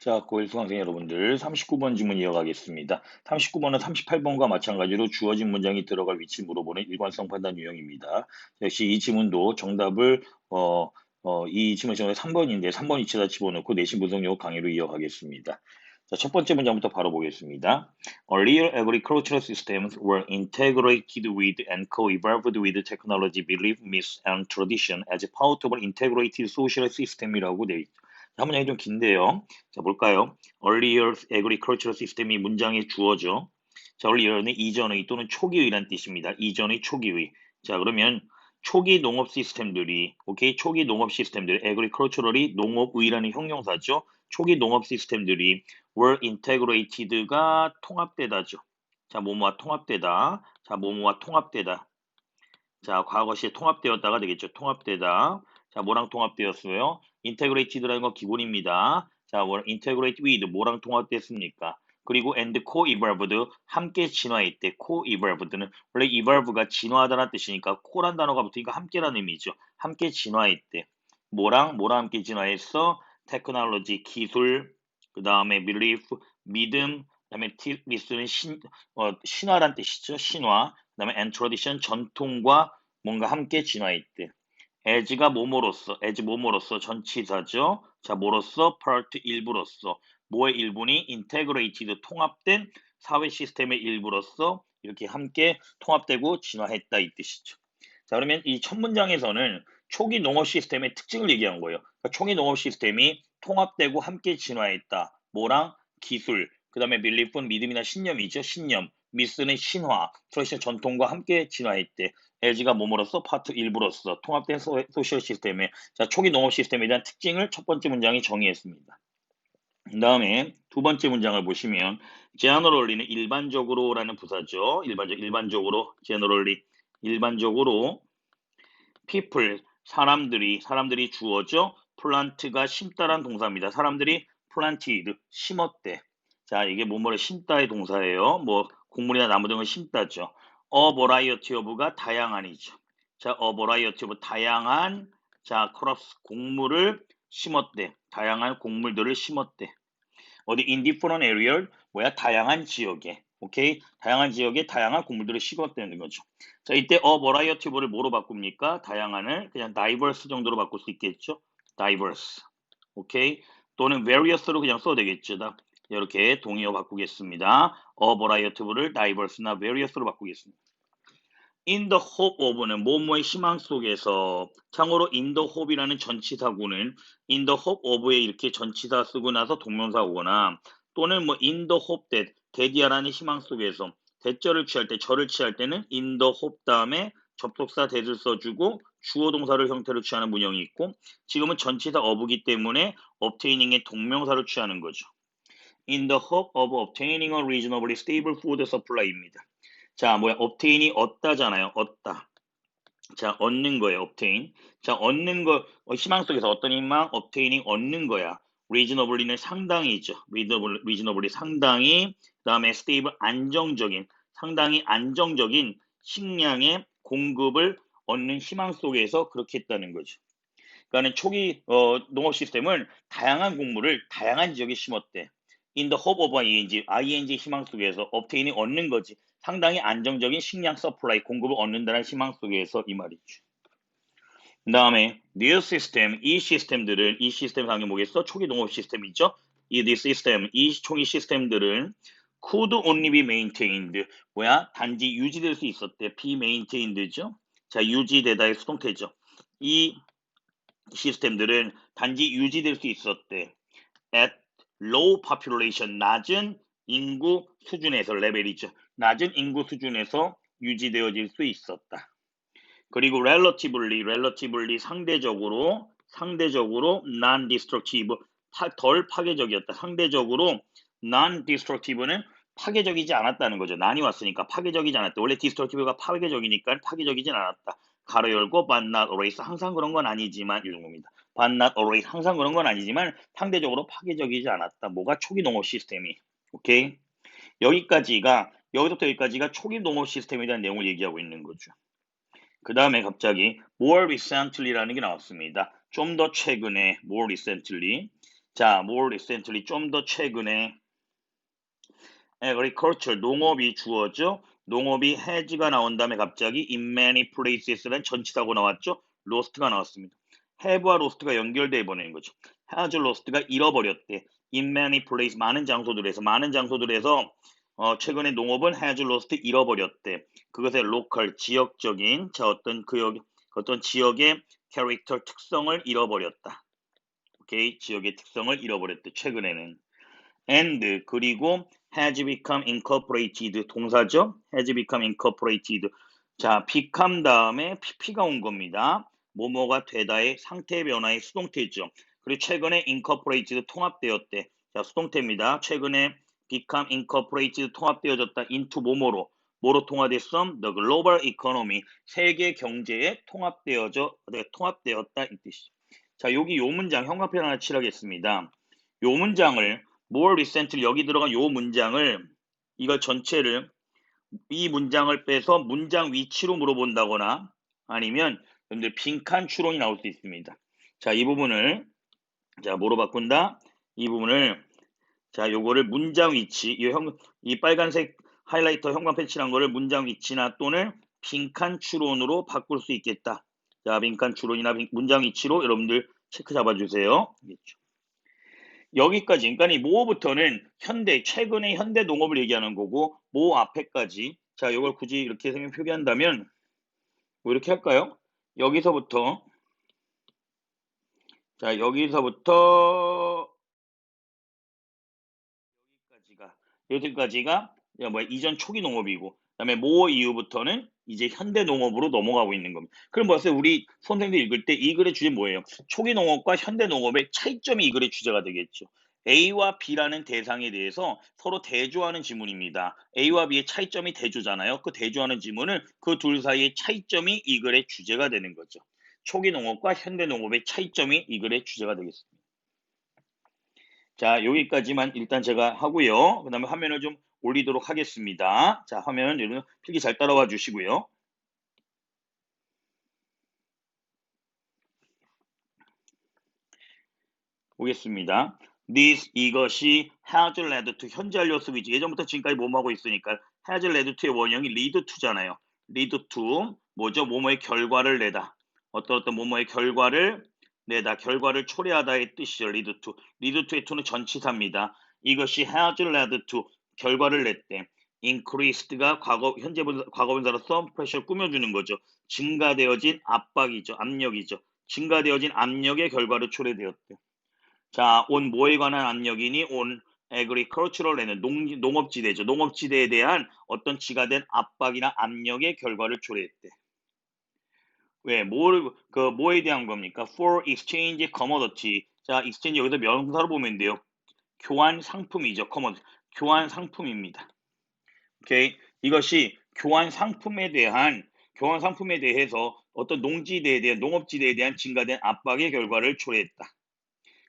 자, 고1 수강생 여러분들 39번 지문 이어가겠습니다. 39번은 38번과 마찬가지로 주어진 문장이 들어갈 위치 물어보는 일관성 판단 유형입니다. 역시 이 지문도 정답을 어, 어, 이 지문 정답 3번인데 3번 위치에다 집어넣고 내신 분석용 강의로 이어가겠습니다. 자, 첫 번째 문장부터 바로 보겠습니다. Earlier agricultural systems were integrated with and co-evolved with technology, belief, myths, and tradition as part of an integrated social system이라고 되어 있죠. 한 문장이 좀 긴데요. 자, 볼까요? earlier agricultural system이 문장의 주어죠. 자, earlier는 이전의 또는 초기의란 뜻입니다. 이전의 초기의. 자, 그러면 초기 농업 시스템들이, 오케이? 초기 농업 시스템들, agricultural이 농업의라는 형용사죠. 초기 농업 시스템들이 were integrated가 통합되다죠. 자, 뭐뭐와 통합되다. 자, 뭐뭐와 통합되다. 자, 과거 시에 통합되었다가 되겠죠. 통합되다. 자, 뭐랑 통합되었어요? 인테그레이티드라는 건 기본입니다. 자, 뭐 integrate with 뭐랑 통합됐습니까? 그리고 and co-evolved 함께 진화했대. co-evolved는 원래 evolve가 진화하다는 뜻이니까 co란 단어가 붙으니까 함께라는 의미죠. 함께 진화했대. 뭐랑 뭐랑 함께 진화했어? 테크놀로지 기술, 그 다음에 belief 믿음, 그 다음에 미스는 신 어, 신화란 뜻이죠. 신화. 그 다음에 and tradition 전통과 뭔가 함께 진화했대. As가 뭐뭐로서, as 뭐뭐로서 전치사죠. 자, 뭐로서? part 일부로서. 뭐의 일부니? integrated 통합된 사회 시스템의 일부로서 이렇게 함께 통합되고 진화했다 이 뜻이죠. 자, 그러면 이 첫 문장에서는 초기 농업 시스템의 특징을 얘기한 거예요. 그러니까 초기 농업 시스템이 통합되고 함께 진화했다. 뭐랑? 기술. 그 다음에 밀리프는 믿음이나 신념이죠. 신념. 미스는 신화. 트러시아 전통과 함께 진화했대. LG가 몸으로써 파트 일부로서 통합된 소, 소셜 시스템의 자, 초기 농업 시스템에 대한 특징을 첫 번째 문장이 정의했습니다. 그 다음에 두 번째 문장을 보시면 generally는 일반적으로라는 부사죠. 일반적 일반적으로 generally 일반적으로 people 사람들이 사람들이 주어져 플란트가 심다란 동사입니다. 사람들이 planted 심었대. 자 이게 뭐뭐를 심다의 동사예요. 뭐 곡물이나 나무 등을 심다죠. a variety of가 다양한이죠. 자, a variety of 다양한 자, crops 곡물을 심었대. 다양한 곡물들을 심었대. 어디 different area 뭐야? 다양한 지역에. 오케이? 다양한 지역에 다양한 곡물들을 심었다는 거죠. 자, 이때 a variety of를 뭐로 바꿉니까? 다양한을 그냥 diverse 정도로 바꿀 수 있겠죠? diverse. 오케이? 또는 various로 그냥 써도 되겠죠. 이렇게 동의어 바꾸겠습니다. a variety of를 diverse나 various로 바꾸겠습니다. in the hope of는 뭐뭐의 희망 속에서 참고로 in the hope이라는 전치사구는 in the hope of에 이렇게 전치사 쓰고 나서 동명사 오거나 또는 뭐 in the hope that 대기하라는 희망 속에서 대절을 취할 때 절을 취할 때는 in the hope 다음에 접속사 that을 써주고 주어 동사를 형태로 취하는 문형이 있고 지금은 전치사 of이기 때문에 obtaining의 동명사를 취하는 거죠. In the hope of obtaining a reasonably stable food supply입니다. 자, 뭐야? obtain이 얻다잖아요. 얻다. 자, 얻는 거예요. obtain. 자, 얻는 거 어, 희망 속에서 어떤 희망? obtaining 얻는 거야. reasonably는 상당히죠. reasonable, reasonably 상당히 그다음에 stable 안정적인 상당히 안정적인 식량의 공급을 얻는 희망 속에서 그렇게 했다는 거죠. 그러니까 초기 어, 농업 시스템은 다양한 곡물을 다양한 지역에 심었대. In the hope of ing, ing 희망 속에서 obtain이 얻는 거지. 상당히 안정적인 식량 서플라이 공급을 얻는다는 희망 속에서 이 말이죠. 그 다음에 new system, 이 시스템들은 이 시스템 상이 뭐겠어? 초기 농업 시스템이죠. 이 this system, 이 초기 시스템들은 could only be maintained. 뭐야? 단지 유지될 수 있었대. be maintained죠. 자, 유지되다의 수동태죠. 이 시스템들은 단지 유지될 수 있었대. at low population, 낮은 인구 수준에서 레벨이죠. 낮은 인구 수준에서 유지되어질 수 있었다. 그리고 relatively, relatively 상대적으로 상대적으로 non-destructive 파, 덜 파괴적이었다. 상대적으로 non-destructive는 파괴적이지 않았다는 거죠. 난이 왔으니까 파괴적이지 않았다. 원래 destructive가 파괴적이니까 파괴적이진 않았다. 가로 열고 not always 항상 그런 건 아니지만 이 정도입니다. Not always 항상 그런 건 아니지만 상대적으로 파괴적이지 않았다. 뭐가 초기 농업 시스템이 오케이 여기까지가 여기서부터 여기까지가 초기 농업 시스템에 대한 내용을 얘기하고 있는 거죠. 그 다음에 갑자기 more recently라는 게 나왔습니다. 좀 더 최근에 more recently 자, more recently 좀 더 최근에 agriculture 농업이 주어져 농업이 has가 나온 다음에 갑자기 in many places라는 전치사고 나왔죠. lost가 나왔습니다. Have와 lost가 연결돼 버리는 거죠. has lost가 잃어버렸대. many places 많은 장소들에서 많은 장소들에서 어, 최근에 농업은 has lost 잃어버렸대. 그것의 local 지역적인 자 어떤 그 어떤 지역의 캐릭터 특성을 잃어버렸다. 오케이 지역의 특성을 잃어버렸대. 최근에는 and 그리고 has become incorporated 동사죠. has become incorporated 자 become 다음에 pp가 온 겁니다. 뭐뭐가 되다의 상태 변화의 수동태죠. 그리고 최근에 incorporated 통합되었대. 자, 수동태입니다. 최근에 become incorporated 통합되어졌다. into 뭐뭐로 뭐로 통합됐어? The global economy 세계 경제에 통합되어져 네, 통합되었다 이 뜻이죠. 자, 여기 요 문장 형광펜 하나 칠하겠습니다. 요 문장을 more recently 여기 들어간 요 문장을 이거 전체를 이 문장을 빼서 문장 위치로 물어본다거나 아니면 여러분들 빈칸 추론이 나올 수 있습니다. 자, 이 부분을 자, 뭐로 바꾼다? 이 부분을 자, 요거를 문장 위치, 이, 형, 이 빨간색 하이라이터 형광펜 칠한 거를 문장 위치나 또는 빈칸 추론으로 바꿀 수 있겠다. 자, 빈칸 추론이나 빈, 문장 위치로 여러분들 체크 잡아주세요. 알겠죠? 여기까지, 그러니까 이 모어부터는 현대, 최근의 현대 농업을 얘기하는 거고, 모 앞에까지, 자, 이걸 굳이 이렇게 표기한다면, 뭐 이렇게 할까요? 여기서부터, 자, 여기서부터, 여기까지가, 여기까지가, 뭐 이전 초기 농업이고, 그 다음에 모 이후부터는 이제 현대 농업으로 넘어가고 있는 겁니다. 그럼 뭐였어요? 우리 선생님들 읽을 때 이 글의 주제 뭐예요? 초기 농업과 현대 농업의 차이점이 이 글의 주제가 되겠죠. A와 B라는 대상에 대해서 서로 대조하는 지문입니다. A와 B의 차이점이 대조잖아요. 그 대조하는 지문은 그둘 사이의 차이점이 이 글의 주제가 되는 거죠. 초기 농업과 현대 농업의 차이점이 이 글의 주제가 되겠습니다. 자, 여기까지만 일단 제가 하고요. 그 다음에 화면을 좀 올리도록 하겠습니다. 자, 화면 여러분 필기 잘 따라와 주시고요. 보겠습니다. This 이것이 has led to 현재 완료 수비지 예전부터 지금까지 뭐뭐 하고 있으니까 has led to의 원형이 lead to잖아요. lead to 뭐죠? 뭐뭐의 결과를 내다. 어떤 어떤 뭐뭐의 결과를 내다. 결과를 초래하다의 뜻이죠. lead to. lead to의 to는 전치사입니다. 이것이 has led to 결과를 냈대. increased가 과거 현재 분 과거 분사로서 pressure 꾸며주는 거죠. 증가되어진 압박이죠. 압력이죠. 증가되어진 압력의 결과로 초래되었대. 자, 온 뭐에 관한 압력이니? 온 agricultural에는 농, 농업지대죠. 농업지대에 대한 어떤 지가된 압박이나 압력의 결과를 초래했대. 왜? 뭘, 그, 뭐에 대한 겁니까? for exchange commodity. 자, exchange 여기서 명사로 보면 돼요. 교환 상품이죠. commodity. 교환 상품입니다. 오케이. 이것이 교환 상품에 대한 교환 상품에 대해서 어떤 농지대에 대한 농업지대에 대한 증가된 압박의 결과를 초래했다.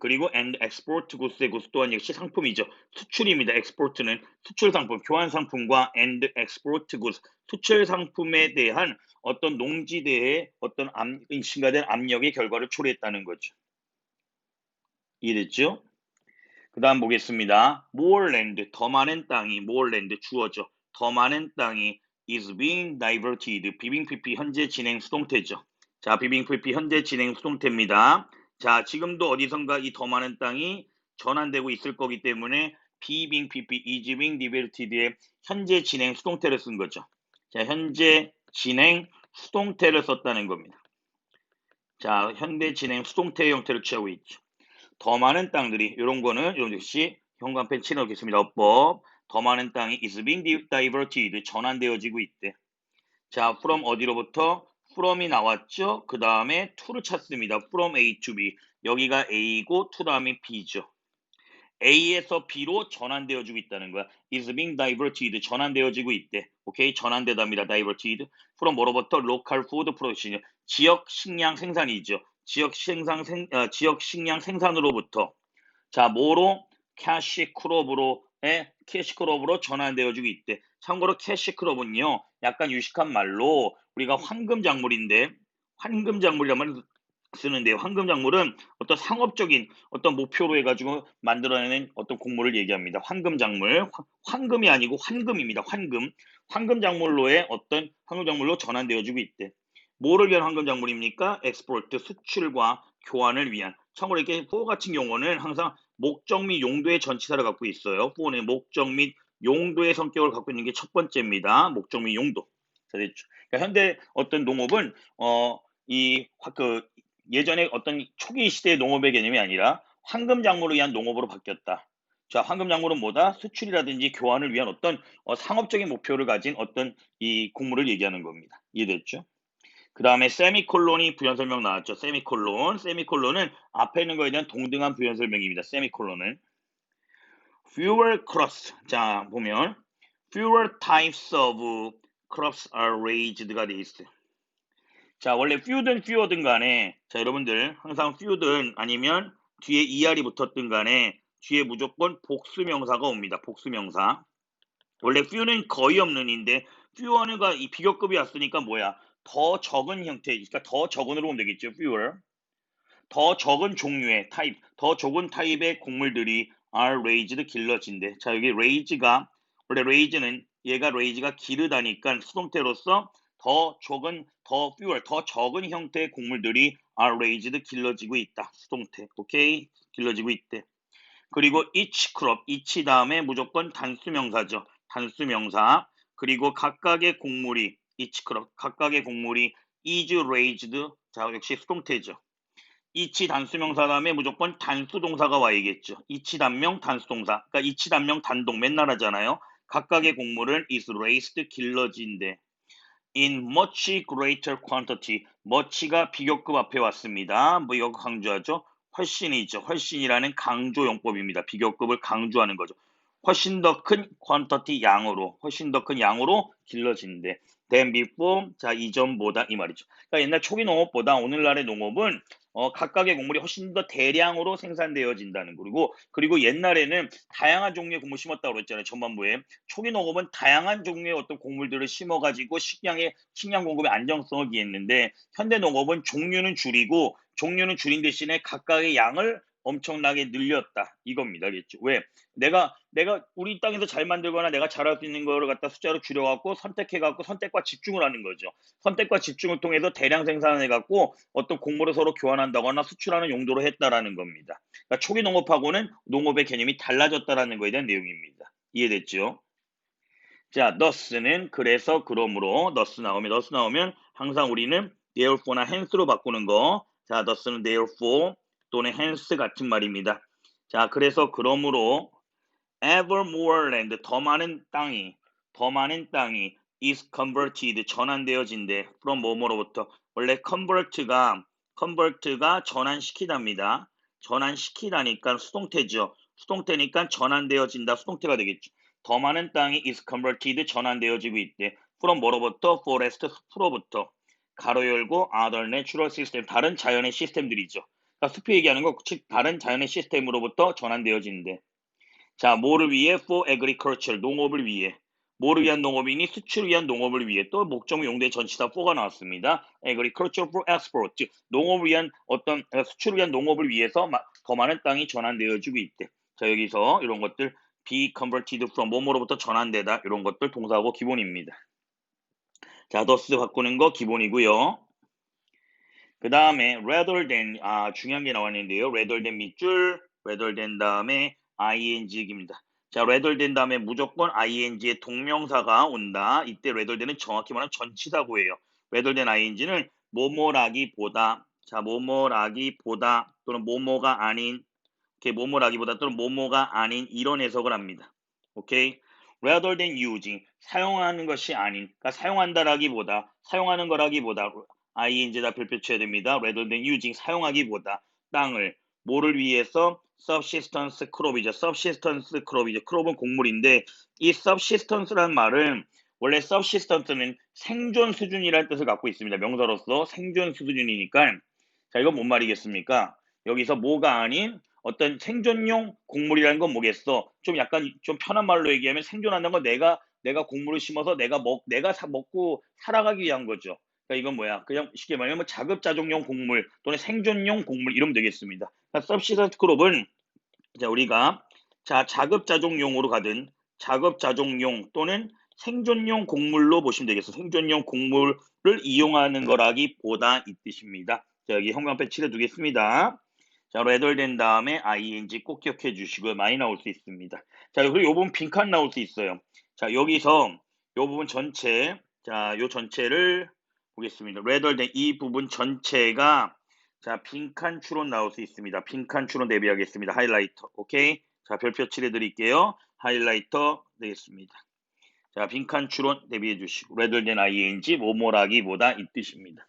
그리고 and export goods의 goods 또한 역시 상품이죠. 수출입니다. export는 수출 상품, 교환 상품과 and export goods 수출 상품에 대한 어떤 농지대의 어떤 압, 증가된 압력의 결과를 초래했다는 거죠. 이해됐죠? 그 다음 보겠습니다. more land, 더 많은 땅이 more land 주어져. 더 많은 땅이 is being diverted. 비빙 PP 현재 진행 수동태죠. 자, 비빙 PP 현재 진행 수동태입니다. 자, 지금도 어디선가 이 더 많은 땅이 전환되고 있을 거기 때문에 비빙 is being diverted의 현재 진행 수동태를 쓴 거죠. 자, 현재 진행 수동태를 썼다는 겁니다. 자, 현재 진행 수동태의 형태를 취하고 있죠. 더 많은 땅들이 이런 거는 이런 역시 현관펜 치놓겠습니다. 어법 더 많은 땅이 is being diverted 전환되어지고 있대. 자, from 어디로부터 from이 나왔죠. 그 다음에 to를 찾습니다. from A to B 여기가 A고 to 다음에 B죠. A에서 B로 전환되어지고 있다는 거야. is being diverted 전환되어지고 있대. 오케이 전환되답니다. diverted from 뭐로부터 local food production 지역 식량 생산이죠. 지역 생산 생, 어, 지역 식량 생산으로부터 자 뭐로 캐시 크롭으로의 캐시 크롭으로 전환되어지고 있대. 참고로 캐시크롭은요 약간 유식한 말로 우리가 황금 작물인데 황금 작물이라면 쓰는데요. 황금 작물은 어떤 상업적인 어떤 목표로 해가지고 만들어내는 어떤 곡물을 얘기합니다. 황금 작물, 황금이 아니고 환금입니다. 환금, 황금 작물로의 어떤 황금 작물로 전환되어지고 있대. 뭐를 위한 황금 작물입니까? 엑스포트 수출과 교환을 위한. 참고로 이렇게 포 같은 경우는 항상 목적 및 용도의 전치사를 갖고 있어요. 포는 목적 및 용도의 성격을 갖고 있는 게 첫 번째입니다. 목적 및 용도. 그러니까 현대 어떤 농업은 어 이 그 예전에 어떤 초기 시대의 농업의 개념이 아니라 황금 작물을 위한 농업으로 바뀌었다. 자, 황금 작물은 뭐다? 수출이라든지 교환을 위한 어떤 어, 상업적인 목표를 가진 어떤 이 곡물을 얘기하는 겁니다. 이해됐죠? 그 다음에 세미콜론이 부연 설명 나왔죠. 세미콜론. 세미콜론은 앞에 있는 거에 대한 동등한 부연 설명입니다. 세미콜론은. Fewer crops. 자, 보면 fewer types of crops are raised가 돼 있어요. 자, 원래 few든 fewer든 간에 자, 여러분들 항상 few든 아니면 뒤에 er이 붙었든 간에 뒤에 무조건 복수명사가 옵니다. 복수명사. 원래 few는 거의 없는 인데 fewer는 이 비교급이 왔으니까 뭐야? 더 적은 형태, 그러니까 더 적은으로 보면 되겠죠. fewer. 더 적은 종류의 타입, 더 적은 타입의 곡물들이 are raised 길러진대. 자, 여기 raise가 원래 raise는 얘가 raise가 기르다니까 수동태로서 더 적은 더 fewer 더 적은 형태의 곡물들이 are raised 길러지고 있다. 수동태. 오케이? 길러지고 있대. 그리고 each crop, each 다음에 무조건 단수 명사죠. 단수 명사. 그리고 각각의 곡물이 each crop, 각각의 곡물이 is raised. 자, 역시 수동태죠. Each 단수명사 다음에 무조건 단수 동사가 와야겠죠. each 단명 단수 동사. 그러니까 each 단명 단동 맨날 하잖아요. 각각의 곡물은 is raised 길러진대. in much greater quantity. much가 비교급 앞에 왔습니다. 뭐 이거 강조하죠? 훨씬이죠. 훨씬이라는 강조 용법입니다. 비교급을 강조하는 거죠. 훨씬 더 큰 quantity 양으로, 훨씬 더 큰 양으로 길러진대. Than before, 자 이전보다 이 말이죠. 그러니까 옛날 초기 농업보다 오늘날의 농업은 어, 각각의 곡물이 훨씬 더 대량으로 생산되어진다는 그리고 그리고 옛날에는 다양한 종류의 곡물 심었다고 그랬잖아요 전반부에 초기 농업은 다양한 종류의 어떤 곡물들을 심어가지고 식량의 식량 공급의 안정성을 기했는데 현대 농업은 종류는 줄이고 종류는 줄인 대신에 각각의 양을 엄청나게 늘렸다 이겁니다. 알겠죠? 왜? 내가 내가 우리 땅에서 잘 만들거나 내가 잘할 수 있는 거를 갖다 숫자로 줄여갖고 선택해갖고 선택과 집중을 하는 거죠. 선택과 집중을 통해서 대량 생산해갖고 어떤 공모를 서로 교환한다거나 수출하는 용도로 했다라는 겁니다. 그러니까 초기 농업하고는 농업의 개념이 달라졌다라는 거에 대한 내용입니다. 이해됐죠? 자, thus는 그래서 그러므로 thus 나오면 thus 나오면 항상 우리는 therefore나 hence로 바꾸는 거. 자, thus는 therefore 또는 hence 같은 말입니다. 자, 그래서 그러므로 ever more land 더 많은 땅이 더 많은 땅이 is converted 전환되어진대 from 뭐뭐로부터 원래 convert가 convert가 전환시키답니다. 전환시키다니까 수동태죠. 수동태니까 전환되어진다 수동태가 되겠죠. 더 많은 땅이 is converted 전환되어지고 있대. from 뭐로부터 forest 숲으로부터 가로 열고 other natural system 다른 자연의 시스템들이죠. 그러니까 숲이 얘기하는 거 즉 다른 자연의 시스템으로부터 전환되어지는데 자 뭐를 위해 for agriculture 농업을 위해 뭐를 위한 농업이니 수출을 위한 농업을 위해 또 목적 용대 전치사 4가 나왔습니다. agriculture for export 즉 농업을 위한 어떤 어, 수출을 위한 농업을 위해서 더 많은 땅이 전환되어지고 있대. 자 여기서 이런 것들 be converted from 뭐뭐로부터 전환되다 이런 것들 동사하고 기본입니다. 자, 더스 바꾸는 거 기본이고요. 그 다음에 rather than 아 중요한 게 나왔는데요. rather than 밑줄 rather than 다음에 ing입니다. 자, rather than 다음에 무조건 ing의 동명사가 온다. 이때 rather than은 정확히 말하면 전치사고예요. rather than ing는 뭐뭐라기보다 자, 뭐뭐라기보다 또는 뭐뭐가 아닌 이렇게 뭐뭐라기보다 또는 뭐뭐가 아닌 이런 해석을 합니다. 오케이? rather than using 사용하는 것이 아닌 그러니까 사용한다라기보다 사용하는 거라기보다 ing에다 별표쳐야 됩니다. rather than using 사용하기보다 땅을 뭐를 위해서 subsistence crop이죠. subsistence crop이죠. crop은 곡물인데 이 subsistence라는 말은 원래 subsistence는 생존 수준이라는 뜻을 갖고 있습니다. 명사로서 생존 수준이니까 자 이건 뭔 말이겠습니까? 여기서 뭐가 아닌 어떤 생존용 곡물이라는 건 뭐겠어? 좀 약간 좀 편한 말로 얘기하면 생존한다는 건 내가 내가 곡물을 심어서 내가 먹 내가 사, 먹고 살아가기 위한 거죠. 그러니까 이건 뭐야? 그냥 쉽게 말하면 뭐 자급자족용 곡물 또는 생존용 곡물 이러면 되겠습니다. 서브시던트 크롭은 자 우리가 자 자급자족용으로 가든 자급자족용 또는 생존용 곡물로 보시면 되겠어. 생존용 곡물을 이용하는 거라기보다 이 뜻입니다. 자 여기 형광펜 칠해두겠습니다. 자, rather than 다음에 ing 꼭 기억해 주시고요. 많이 나올 수 있습니다. 자, 그리고 이 부분 빈칸 나올 수 있어요. 자, 여기서 이 부분 전체, 자, 요 전체를 보겠습니다. than 이 부분 전체가 자, 빈칸 추론 나올 수 있습니다. 빈칸 추론 대비하겠습니다. 하이라이터. 오케이? 자, 별표 칠해 드릴게요. 하이라이터 되겠습니다. 자, 빈칸 추론 대비해 주시고 than ing 뭐뭐라기보다 이 뜻입니다.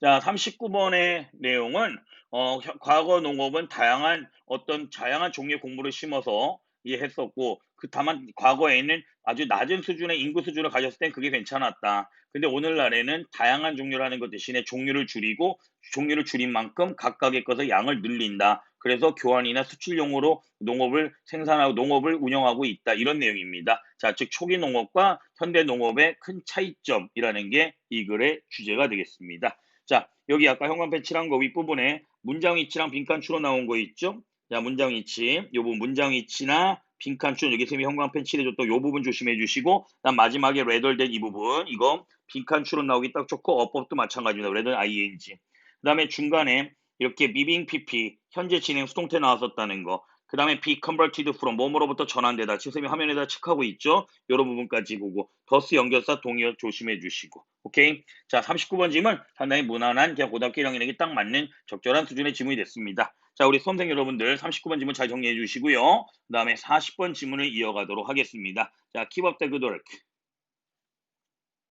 자, 39번의 내용은 어, 과거 농업은 다양한 어떤 다양한 종류의 곡물을 심어서 이해했었고 그 다만 과거에는 아주 낮은 수준의 인구 수준을 가졌을 땐 그게 괜찮았다. 근데 오늘날에는 다양한 종류라는 것 대신에 종류를 줄이고 종류를 줄인 만큼 각각의 것을 양을 늘린다. 그래서 교환이나 수출용으로 농업을 생산하고 농업을 운영하고 있다. 이런 내용입니다. 자, 즉 초기 농업과 현대 농업의 큰 차이점이라는 게 이 글의 주제가 되겠습니다. 자, 여기 아까 형광펜 칠한 거 윗부분에 문장 위치랑 빈칸 추로 나온 거 있죠? 자, 문장 위치. 요 부분 문장 위치나 빈칸 추론 여기 쌤이 형광펜 칠해줬던 요 부분 조심해 주시고 난 마지막에 레덜된 이 부분 이거 빈칸 추론 나오기 딱 좋고 어법도 마찬가지입니다. 레덜 ing 그 다음에 중간에 이렇게 미빙 pp 현재 진행 수동태 나왔었다는 거 그 다음에 be converted from 뭐뭐로부터 전환되다 지금 쌤이 화면에다 체크하고 있죠? 이런 부분까지 보고 더스 연결사 동의어 조심해 주시고 오케이? 자 39번 질문. 상당히 무난한 그냥 고등학교 1학년에게 딱 맞는 적절한 수준의 질문이 됐습니다 자, 우리 수험생 여러분들 39번 질문 잘 정리해 주시고요. 그 다음에 40번 질문을 이어가도록 하겠습니다. 자, keep up the good work.